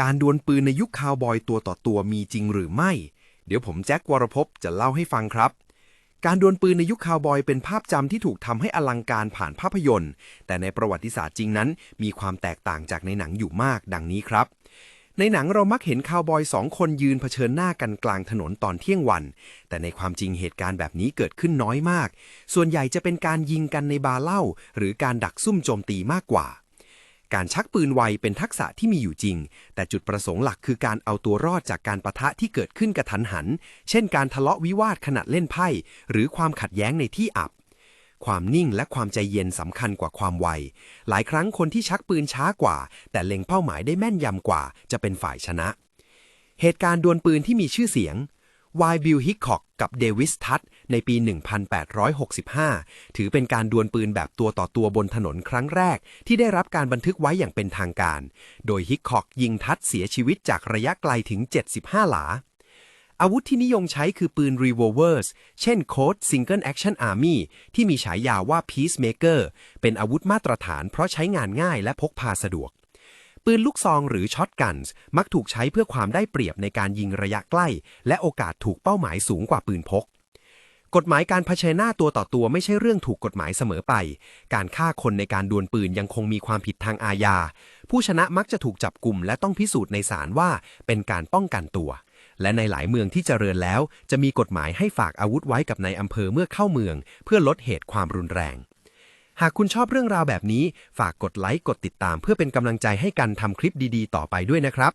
การดวลปืนในยุคคาวบอยตัวต่อตัวมีจริงหรือไม่ เดี๋ยวผมแจ็ควรพจะเล่าให้ฟังครับ การดวลปืนในยุคคาวบอยเป็นภาพจำที่ถูกทำให้อลังการผ่านภาพยนตร์ แต่ในประวัติศาสตร์จริงนั้น มีความแตกต่างจากในหนังอยู่มากดังนี้ครับในหนังเรามักเห็นคาวบอยสองคนยืนเผชิญหน้ากันกลางถนนตอนเที่ยงวัน แต่ในความจริงเหตุการณ์แบบนี้เกิดขึ้นน้อยมาก ส่วนใหญ่จะเป็นการยิงกันในบาร์เหล้าหรือการดักซุ่มโจมตีมากกว่า การชักปืนไวเป็นทักษะที่มีอยู่จริง แต่จุดประสงค์หลักคือการเอาตัวรอดจากการประทะที่เกิดขึ้นกระทันหัน เช่นการทะเลาะวิวาทขณะเล่นไพ่ หรือความขัดแย้งในที่อับ ความนิ่งและความใจเย็นสำคัญกว่าความไว หลายครั้งคนที่ชักปืนช้ากว่า แต่เล็งเป้าหมายได้แม่นยำกว่า จะเป็นฝ่ายชนะ เหตุการณ์ดวลปืนที่มีชื่อเสียง วายบิลฮิกคอกกับเดวิสทัตในปี 1865 ถือเป็นการดวลปืนแบบตัวต่อตัวบนถนนครั้งแรก ที่ได้รับการบันทึกไว้อย่างเป็นทางการ โดยฮิกคอกยิงทัตเสียชีวิตจากระยะไกลถึง 75 หลา อาวุธที่นิยมใช้คือปืน revolvers เช่น Code Single Action Army ที่มีฉายาว่า Peacemaker เป็นอาวุธมาตรฐานเพราะใช้งานง่ายและพกพาสะดวก ปืนลูกซองหรือช็อตกันส์มักถูกใช้เพื่อความได้เปรียบในการยิงระยะใกล้ และโอกาสถูกเป้าหมายสูงกว่าปืนพก กฎหมายการเผชิญหน้าตัวต่อตัวไม่ใช่เรื่องถูกกฎหมายเสมอไป การฆ่าคนในการดวลปืนยังคงมีความผิดทางอาญา ผู้ชนะมักจะถูกจับกลุ่มและต้องพิสูจน์ในศาลว่าเป็นการป้องกันตัว และในหลายเมืองที่เจริญแล้ว จะมีกฎหมายให้ฝากอาวุธไว้กับนายอำเภอเมื่อเข้าเมือง เพื่อลดเหตุความรุนแรง หากคุณชอบเรื่องราวแบบนี้ ฝากกดไลค์กดติดตามเพื่อเป็นกำลังใจให้กันทำคลิปดีๆ ต่อไปด้วยนะครับ